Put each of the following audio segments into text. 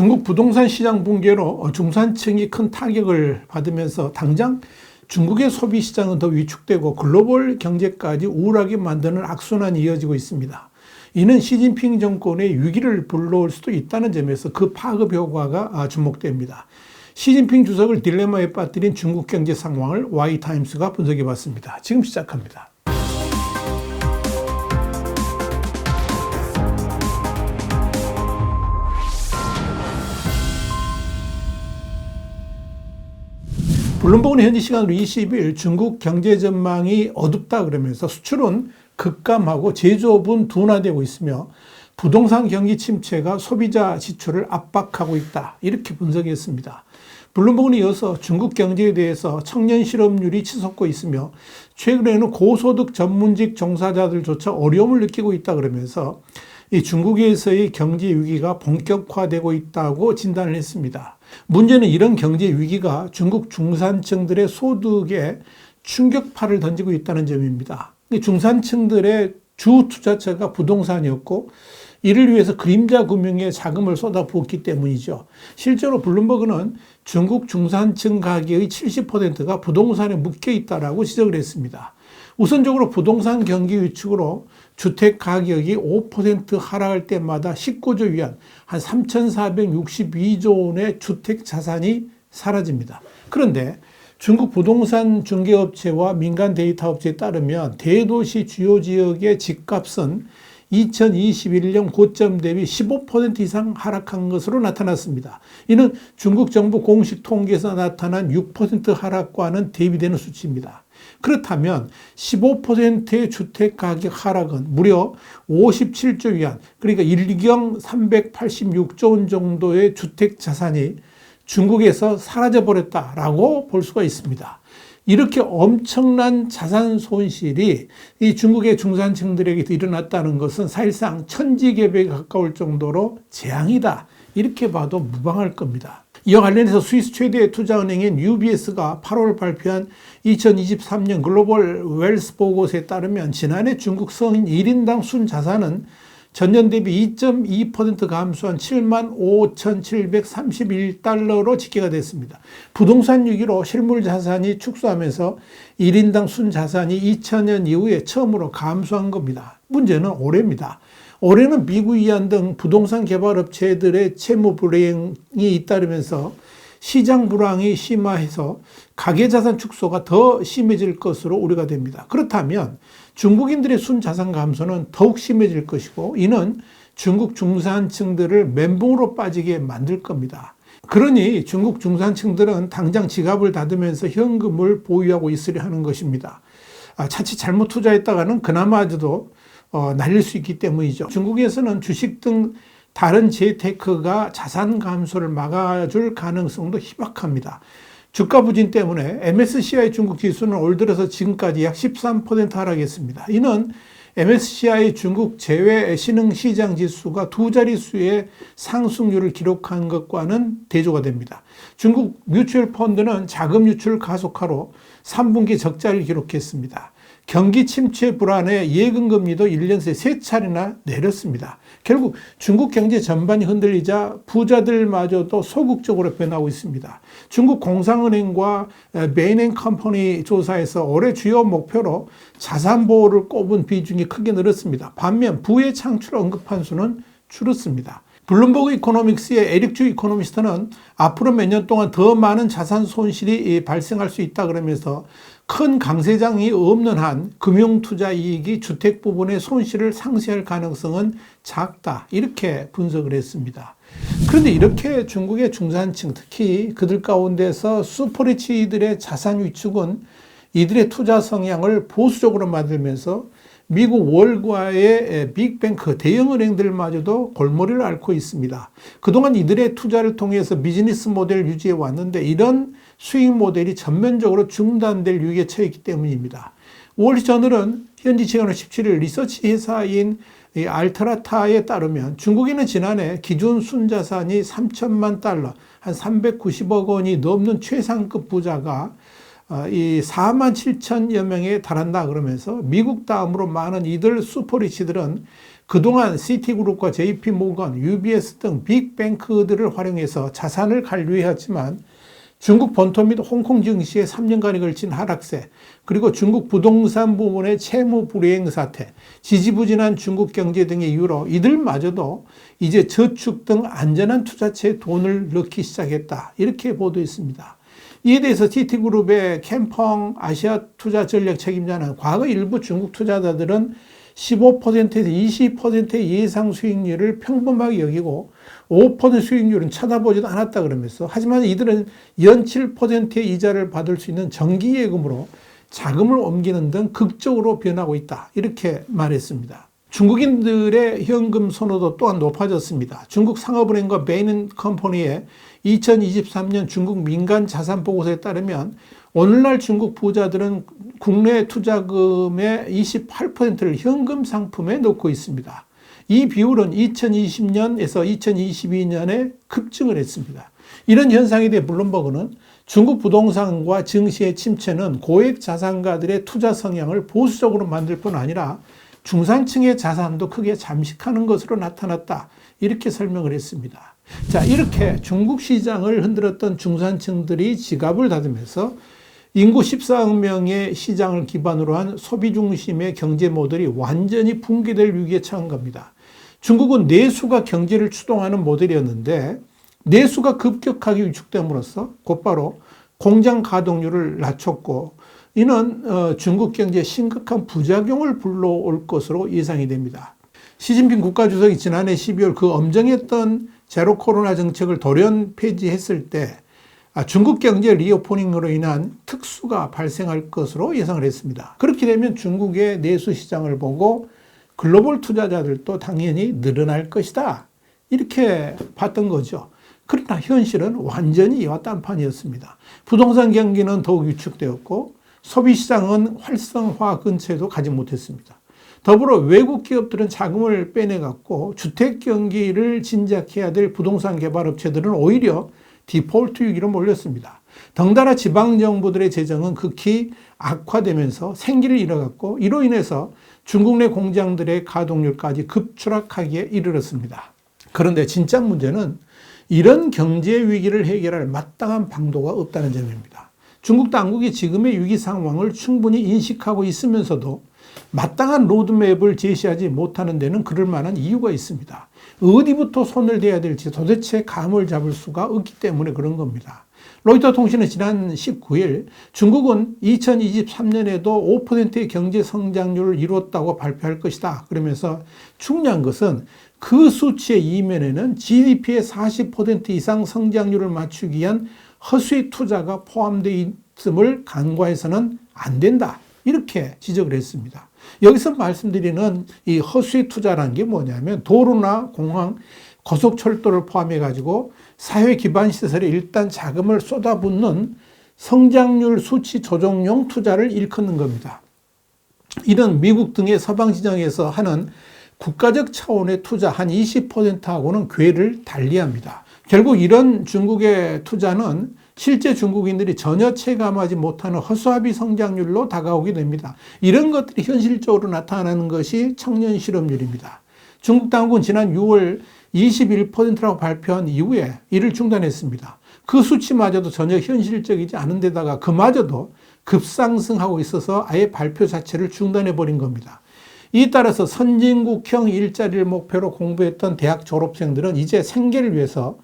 중국 부동산 시장 붕괴로 중산층이 큰 타격을 받으면서 당장 중국의 소비 시장은 더 위축되고 글로벌 경제까지 우울하게 만드는 악순환이 이어지고 있습니다. 이는 시진핑 정권의 위기를 불러올 수도 있다는 점에서 그 파급 효과가 주목됩니다. 시진핑 주석을 딜레마에 빠뜨린 중국 경제 상황을 Y타임스가 분석해 봤습니다. 지금 시작합니다. 블룸버그는 현지 시간으로 20일 중국 경제 전망이 어둡다 그러면서 수출은 급감하고 제조업은 둔화되고 있으며 부동산 경기 침체가 소비자 지출을 압박하고 있다. 이렇게 분석했습니다. 블룸버그는 이어서 중국 경제에 대해서 청년 실업률이 치솟고 있으며 최근에는 고소득 전문직 종사자들조차 어려움을 느끼고 있다 그러면서 이 중국에서의 경제 위기가 본격화되고 있다고 진단을 했습니다. 문제는 이런 경제 위기가 중국 중산층들의 소득에 충격파를 던지고 있다는 점입니다. 중산층들의 주 투자처가 부동산이었고 이를 위해서 그림자 금융에 자금을 쏟아부었기 때문이죠. 실제로 블룸버그는 중국 중산층 가계의 70%가 부동산에 묶여 있다라고 지적을 했습니다. 우선적으로 부동산 경기 위축으로 주택 가격이 5% 하락할 때마다 19조 위안, 한 3,462조 원의 주택 자산이 사라집니다. 그런데 중국 부동산 중개업체와 민간 데이터 업체에 따르면 대도시 주요 지역의 집값은 2021년 고점 대비 15% 이상 하락한 것으로 나타났습니다. 이는 중국 정부 공식 통계에서 나타난 6% 하락과는 대비되는 수치입니다. 그렇다면 15%의 주택 가격 하락은 무려 57조 위안, 그러니까 일경 386조 원 정도의 주택 자산이 중국에서 사라져 버렸다라고 볼 수가 있습니다. 이렇게 엄청난 자산 손실이 이 중국의 중산층들에게 일어났다는 것은 사실상 천지개벽에 가까울 정도로 재앙이다. 이렇게 봐도 무방할 겁니다. 이와 관련해서 스위스 최대 투자은행인 UBS가 8월 발표한 2023년 글로벌 웰스 보고서에 따르면 지난해 중국 성인 1인당 순자산은 전년 대비 2.2% 감소한 7만 5,731달러로 집계가 됐습니다. 부동산 위기로 실물 자산이 축소하면서 1인당 순 자산이 2000년 이후에 처음으로 감소한 겁니다. 문제는 올해입니다. 올해는 미국 이안 등 부동산 개발 업체들의 채무 불이행이 잇따르면서 시장 불황이 심화해서 가계 자산 축소가 더 심해질 것으로 우려가 됩니다. 그렇다면 중국인들의 순 자산 감소는 더욱 심해질 것이고 이는 중국 중산층들을 멘붕으로 빠지게 만들 겁니다. 그러니 중국 중산층들은 당장 지갑을 닫으면서 현금을 보유하고 있으려 하는 것입니다. 아, 자칫 잘못 투자했다가는 그나마도 어, 날릴 수 있기 때문이죠. 중국에서는 주식 등 다른 재테크가 자산 감소를 막아줄 가능성도 희박합니다. 주가 부진 때문에 MSCI 중국 지수는 올 들어서 지금까지 약 13% 하락했습니다. 이는 MSCI 중국 제외 신흥 시장 지수가 두 자릿수의 상승률을 기록한 것과는 대조가 됩니다. 중국 뮤추얼 펀드는 자금 유출 가속화로 3분기 적자를 기록했습니다. 경기 침체 불안에 예금 금리도 1년 새 세 차례나 내렸습니다. 결국 중국 경제 전반이 흔들리자 부자들마저도 소극적으로 변하고 있습니다. 중국 공상은행과 베이넨 컴퍼니 조사에서 올해 주요 목표로 자산 보호를 꼽은 비중이 크게 늘었습니다. 반면 부의 창출 언급한 수는 줄었습니다. 블룸버그 이코노믹스의 에릭 주 이코노미스트는 앞으로 몇 년 동안 더 많은 자산 손실이 발생할 수 있다 그러면서 큰 강세장이 없는 한 금융 투자 이익이 주택 부분의 손실을 상쇄할 가능성은 작다. 이렇게 분석을 했습니다. 그런데 이렇게 중국의 중산층, 특히 그들 가운데서 슈퍼리치들의 자산 위축은 이들의 투자 성향을 보수적으로 만들면서 미국 월과의 빅뱅크 대형은행들마저도 골머리를 앓고 있습니다. 그동안 이들의 투자를 통해서 비즈니스 모델을 유지해 왔는데 이런 수익 모델이 전면적으로 중단될 위기에 처했기 때문입니다. 월저널은 현지 시간으로 17일 리서치 회사인 알트라타에 따르면 중국에는 지난해 기준 순자산이 3천만 달러, 한 390억 원이 넘는 최상급 부자가 어, 이 4만 7천여 명에 달한다 그러면서 미국 다음으로 많은 이들 슈퍼리치들은 그동안 시티그룹과 JP모건, UBS 등 빅뱅크들을 활용해서 자산을 관리해왔지만 중국 본토 및 홍콩 증시의 3년간에 걸친 하락세, 그리고 중국 부동산 부문의 채무 불이행 사태, 지지부진한 중국 경제 등의 이유로 이들마저도 이제 저축 등 안전한 투자처에 돈을 넣기 시작했다. 이렇게 보도했습니다. 이에 대해서 TT그룹의 캠펑 아시아 투자 전략 책임자는 과거 일부 중국 투자자들은 15%에서 20%의 예상 수익률을 평범하게 여기고 5% 수익률은 쳐다보지도 않았다 그러면서 하지만 이들은 연 7%의 이자를 받을 수 있는 정기예금으로 자금을 옮기는 등 극적으로 변하고 있다. 이렇게 말했습니다. 중국인들의 현금 선호도 또한 높아졌습니다. 중국 상업은행과 베인 컴퍼니의 2023년 중국 민간 자산 보고서에 따르면 오늘날 중국 부자들은 국내 투자금의 28%를 현금 상품에 넣고 있습니다. 이 비율은 2020년에서 2022년에 급증을 했습니다. 이런 현상에 대해 블룸버그는 중국 부동산과 증시의 침체는 고액 자산가들의 투자 성향을 보수적으로 만들 뿐 아니라 중산층의 자산도 크게 잠식하는 것으로 나타났다. 이렇게 설명을 했습니다. 자, 이렇게 중국 시장을 흔들었던 중산층들이 지갑을 닫으면서 인구 14억 명의 시장을 기반으로 한 소비 중심의 경제 모델이 완전히 붕괴될 위기에 처한 겁니다. 중국은 내수가 경제를 추동하는 모델이었는데 내수가 급격하게 위축됨으로써 곧바로 공장 가동률을 낮췄고 이는 어, 중국 경제에 심각한 부작용을 불러올 것으로 예상이 됩니다. 시진핑 국가주석이 지난해 12월 그 엄정했던 제로 코로나 정책을 돌연 폐지했을 때 아, 중국 경제 리오포닝으로 인한 특수가 발생할 것으로 예상을 했습니다. 그렇게 되면 중국의 내수 시장을 보고 글로벌 투자자들도 당연히 늘어날 것이다. 이렇게 봤던 거죠. 그러나 현실은 완전히 이와 딴판이었습니다. 부동산 경기는 더욱 위축되었고 소비 시장은 활성화 근처에도 가지 못했습니다. 더불어 외국 기업들은 자금을 빼내갔고 주택 경기를 진작해야 될 부동산 개발 업체들은 오히려 디폴트 위기로 몰렸습니다. 덩달아 지방 정부들의 재정은 극히 악화되면서 생기를 잃어갔고 이로 인해서 중국 내 공장들의 가동률까지 급추락하기에 이르렀습니다. 그런데 진짜 문제는 이런 경제 위기를 해결할 마땅한 방도가 없다는 점입니다. 중국 당국이 지금의 위기 상황을 충분히 인식하고 있으면서도 마땅한 로드맵을 제시하지 못하는 데는 그럴 만한 이유가 있습니다. 어디부터 손을 대야 될지 도대체 감을 잡을 수가 없기 때문에 그런 겁니다. 로이터 통신은 지난 19일 중국은 2023년에도 5%의 경제 성장률을 이루었다고 발표할 것이다. 그러면서 중요한 것은 그 수치의 이면에는 GDP의 40% 이상 성장률을 맞추기 위한 허수의 투자가 포함되어 있음을 간과해서는 안 된다. 이렇게 지적을 했습니다. 여기서 말씀드리는 이 허수의 투자라는 게 뭐냐면 도로나 공항, 고속철도를 포함해 가지고 사회 기반 시설에 일단 자금을 쏟아붓는 성장률 수치 조정용 투자를 일컫는 겁니다. 이런 미국 등의 서방 지정에서 하는 국가적 차원의 투자 한 20%하고는 궤를 달리합니다. 결국 이런 중국의 투자는 실제 중국인들이 전혀 체감하지 못하는 허수아비 성장률로 다가오게 됩니다. 이런 것들이 현실적으로 나타나는 것이 청년 실업률입니다. 중국 당국은 지난 6월 21%라고 발표한 이후에 이를 중단했습니다. 그 수치마저도 전혀 현실적이지 않은 데다가 그마저도 급상승하고 있어서 아예 발표 자체를 중단해 버린 겁니다. 이 따라서 선진국형 일자리를 목표로 공부했던 대학 졸업생들은 이제 생계를 위해서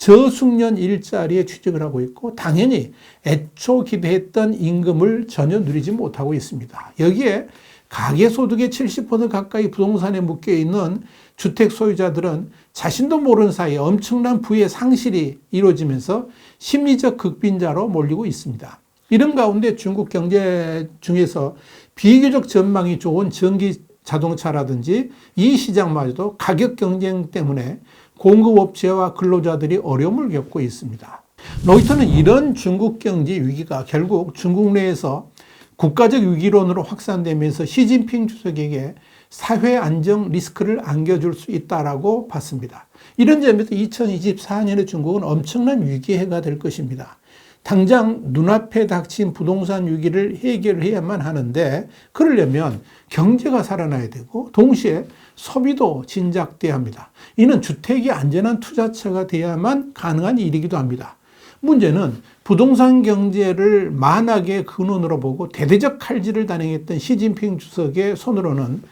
저숙련 일자리에 취직을 하고 있고 당연히 애초 기대했던 임금을 전혀 누리지 못하고 있습니다. 여기에 가계소득의 70% 가까이 부동산에 묶여 있는 주택 소유자들은 자신도 모르는 사이에 엄청난 부의 상실이 이루어지면서 심리적 극빈자로 몰리고 있습니다. 이런 가운데 중국 경제 중에서 비교적 전망이 좋은 전기 자동차라든지 이 시장마저도 가격 경쟁 때문에 공급업체와 근로자들이 어려움을 겪고 있습니다. 로이터는 이런 중국 경제 위기가 결국 중국 내에서 국가적 위기론으로 확산되면서 시진핑 주석에게 사회 안정 리스크를 안겨줄 수 있다라고 봤습니다. 이런 점에서 2024년에 중국은 엄청난 위기해가 될 것입니다. 당장 눈앞에 닥친 부동산 위기를 해결해야만 하는데 그러려면 경제가 살아나야 되고 동시에 소비도 진작돼야 합니다. 이는 주택이 안전한 투자처가 돼야만 가능한 일이기도 합니다. 문제는 부동산 경제를 만악의 근원으로 보고 대대적 칼질을 단행했던 시진핑 주석의 손으로는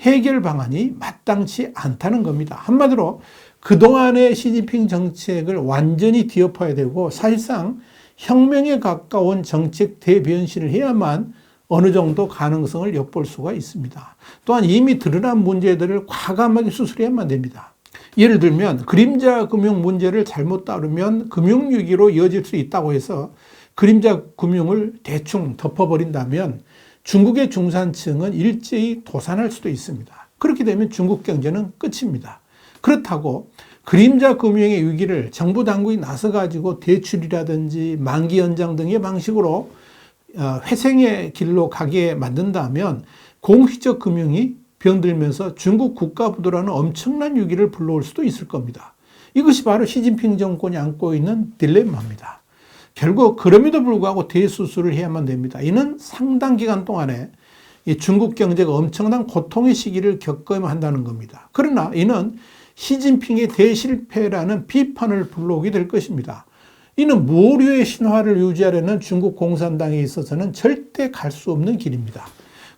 해결 방안이 마땅치 않다는 겁니다. 한마디로 그동안의 시진핑 정책을 완전히 뒤엎어야 되고 사실상 혁명에 가까운 정책 대변신을 해야만 어느 정도 가능성을 엿볼 수가 있습니다. 또한 이미 드러난 문제들을 과감하게 수술해야만 됩니다. 예를 들면 그림자 금융 문제를 잘못 다루면 금융위기로 이어질 수 있다고 해서 그림자 금융을 대충 덮어버린다면 중국의 중산층은 일제히 도산할 수도 있습니다. 그렇게 되면 중국 경제는 끝입니다. 그렇다고 그림자 금융의 위기를 정부 당국이 나서 가지고 대출이라든지 만기 연장 등의 방식으로 어, 회생의 길로 가게 만든다면 공시적 금융이 병들면서 중국 국가부도라는 엄청난 위기를 불러올 수도 있을 겁니다. 이것이 바로 시진핑 정권이 안고 있는 딜레마입니다. 결국 그럼에도 불구하고 대수술을 해야만 됩니다. 이는 상당 기간 동안에 중국 경제가 엄청난 고통의 시기를 겪어야만 한다는 겁니다. 그러나 이는 시진핑의 대실패라는 비판을 불러오게 될 것입니다. 이는 모류의 신화를 유지하려는 중국 공산당에 있어서는 절대 갈 수 없는 길입니다.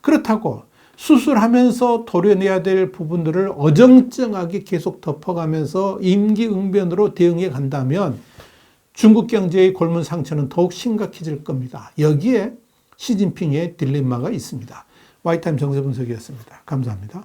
그렇다고 수술하면서 도려내야 될 부분들을 어정쩡하게 계속 덮어가면서 임기응변으로 대응해 간다면 중국 경제의 골문 상처는 더욱 심각해질 겁니다. 여기에 시진핑의 딜레마가 있습니다. 와이타임 정세 분석이었습니다. 감사합니다.